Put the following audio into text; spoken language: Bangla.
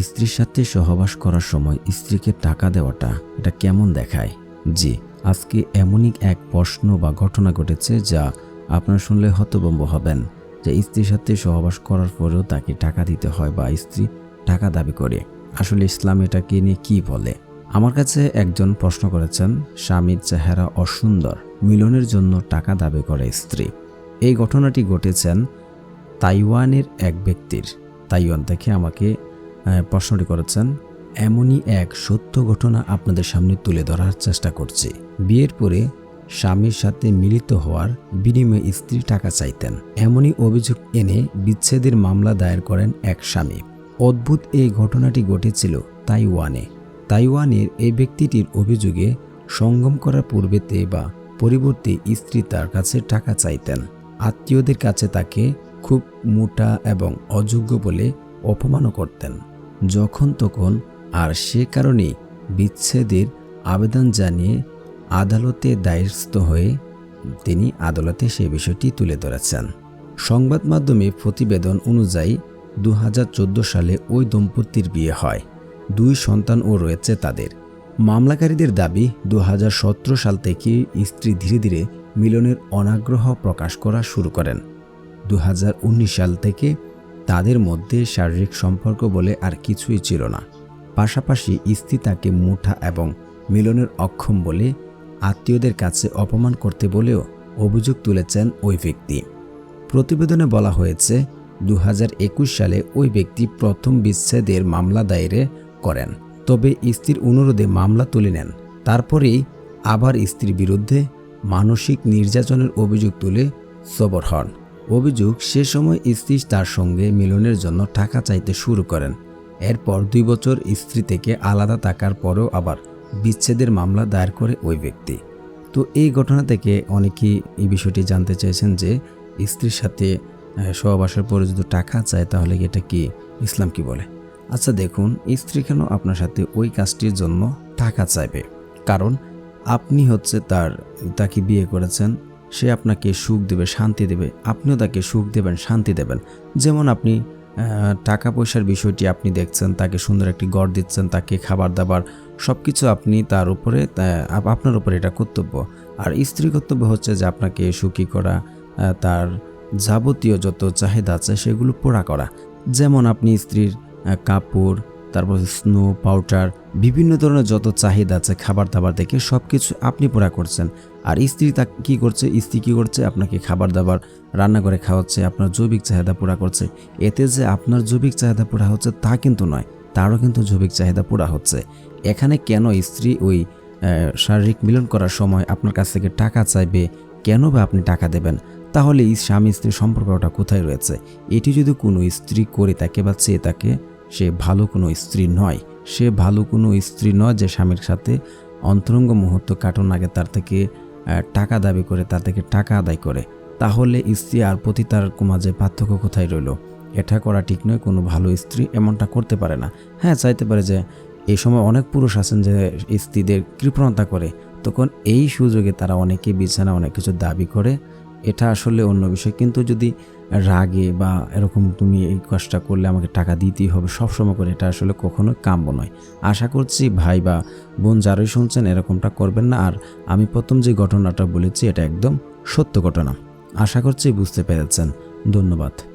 স্ত্রীর সাথে সহবাস করার সময় স্ত্রীকে টাকা দেওয়াটা এটা কেমন দেখায়? জি, আজকে এমনই এক প্রশ্ন বা ঘটনা ঘটেছে যা আপনারা শুনলে হতবম্ব হবেন যে স্ত্রীর সাথে সহবাস করার পরেও তাকে টাকা দিতে হয় বা স্ত্রী টাকা দাবি করে। আসলে ইসলাম এটাকে নিয়ে কি বলে? আমার কাছে একজন প্রশ্ন করেছেন, স্বামীর চেহারা অসুন্দর, মিলনের জন্য টাকা দাবি করে স্ত্রী। এই ঘটনাটি ঘটেছেন তাইওয়ানের এক ব্যক্তির। তাইওয়ান থেকে আমাকে প্রশ্নটি করেছেন, এমনই এক সত্য ঘটনা আপনাদের সামনে তুলে ধরার চেষ্টা করছি। বিয়ের পরে স্বামীর সাথে মিলিত হওয়ার বিনিময়ে স্ত্রী টাকা চাইতেন। এমনই অভিযোগ এনে বিচ্ছেদের মামলা দায়ের করেন এক স্বামী। অদ্ভুত এই ঘটনাটি ঘটেছিল তাইওয়ানে। তাইওয়ানের এই ব্যক্তিটির অভিযোগে সঙ্গম করার পূর্বেতে বা পরিবর্তে স্ত্রী তার কাছে টাকা চাইতেন। আত্মীয়দের কাছে তাকে খুব মোটা এবং অযোগ্য বলে অপমানও করতেন। যখন তখন আর সে কারণেই বিচ্ছেদের আবেদন জানিয়ে আদালতে দায়স্থ হয়ে তিনি আদালতে সে বিষয়টি তুলে ধরেছেন। সংবাদ মাধ্যমে প্রতিবেদন অনুযায়ী দু হাজার চোদ্দ সালে ওই দম্পতির বিয়ে হয়। দুই সন্তানও রয়েছে তাদের। মামলাকারীদের দাবি দু হাজার সতেরো সাল থেকে স্ত্রী ধীরে ধীরে মিলনের অনাগ্রহ প্রকাশ করা শুরু করেন। দু হাজার উনিশ সাল থেকে তাদের মধ্যে শারীরিক সম্পর্ক বলে আর কিছুই ছিল না। পাশাপাশি স্ত্রী তাকে মুঠা এবং মিলনের অক্ষম বলে আত্মীয়দের কাছে অপমান করতে বলেও অভিযোগ তুলেছেন ওই ব্যক্তি। প্রতিবেদনে বলা হয়েছে দু হাজার একুশ সালে ওই ব্যক্তি প্রথম বিচ্ছেদের মামলা দায়েরে করেন। তবে স্ত্রীর অনুরোধে মামলা তুলে নেন। তারপরেই আবার স্ত্রীর বিরুদ্ধে মানসিক নির্যাতনের অভিযোগ তুলে সবর হন। অভিযোগ, সে সময় স্ত্রী তার সঙ্গে মিলনের জন্য টাকা চাইতে শুরু করেন। এরপর দুই বছর স্ত্রী থেকে আলাদা থাকার পরেও আবার বিচ্ছেদের মামলা দায়ের করে ওই ব্যক্তি। তো এই ঘটনা থেকে অনেকেই এই বিষয়টি জানতে চাইছেন যে, স্ত্রীর সাথে সহবাসের পরে যদি টাকা চায় তাহলে এটা কি ইসলাম কি বলে? আচ্ছা দেখুন, স্ত্রী কেন আপনার সাথে ওই কাজটির জন্য টাকা চাইবে? কারণ আপনি হচ্ছে তার, তাকে বিয়ে করেছেন সে আপনাকে সুখ দেবে, শান্তি দেবে। আপনিও তাকে সুখ দেবেন, শান্তি দেবেন। যেমন আপনি টাকা পয়সার বিষয়টি আপনি দেখছেন, তাকে সুন্দর একটি গড় দিচ্ছেন, তাকে খাবার দাবার সব কিছু আপনি তার উপরে আপ- আপনার উপরে এটা কর্তব্য। আর স্ত্রী কর্তব্য হচ্ছে যে আপনাকে সুখী করা তার যাবতীয় যত চাহিদা আছে সেগুলো পোড়া করা। যেমন আপনি স্ত্রীর কাপড়, তারপর স্নো পাউডার বিভিন্ন ধরনের যত চাহিদা আছে, খাবার দাবার থেকে সব কিছু আপনি পোড়া করছেন। আর স্ত্রী তা কী করছে? স্ত্রী কী করছে? আপনাকে খাবার দাবার রান্না করে খাওয়াচ্ছে, আপনার জৈবিক চাহিদা পুরা করছে। এতে যে আপনার জৈবিক চাহিদা পুরা হচ্ছে তা কিন্তু নয়, তারও কিন্তু জৈবিক চাহিদা পুরা হচ্ছে। এখানে কেন স্ত্রী ওই শারীরিক মিলন করার সময় আপনার কাছ থেকে টাকা চাইবে? কেন বা আপনি টাকা দেবেন? তাহলে এই স্বামী স্ত্রীর সম্পর্কটা কোথায় রয়েছে? এটি যদি কোনো স্ত্রী করে তাকে বা চেয়ে তাকে, সে ভালো কোনো স্ত্রী নয়। সে ভালো কোনো স্ত্রী নয় যে স্বামীর সাথে অন্তরঙ্গ মুহূর্ত কাটানোর আগে তার থেকে টাকা দাবি করে তাদেরকে টাকা আদায় করে। তাহলে স্ত্রী আর প্রতি তার মাঝে পার্থক্য কোথায় রইল? এটা করা ঠিক নয়, কোনো ভালো স্ত্রী এমনটা করতে পারে না। হ্যাঁ চাইতে পারে যে এই সময় অনেক পুরুষ আছেন যে স্ত্রীদের কৃপণতা করে। তখন এই সুযোগে তারা অনেকে বিছানা অনেক কিছু দাবি করে। এটা আসলে অন্য বিষয়। কিন্তু যদি রাগে বা এরকম তুমি এই কাজটা করলে আমাকে টাকা দিতেই হবে সবসময় করে এটা আসলে কখনো কাম্য নয়। আশা করছি ভাই বা বোন যারাই শুনছেন এরকমটা করবেন না, আর আমি প্রথম যে ঘটনাটা বলেছি এটা একদম সত্য ঘটনা। আশা করছি বুঝতে পেরেছেন। ধন্যবাদ।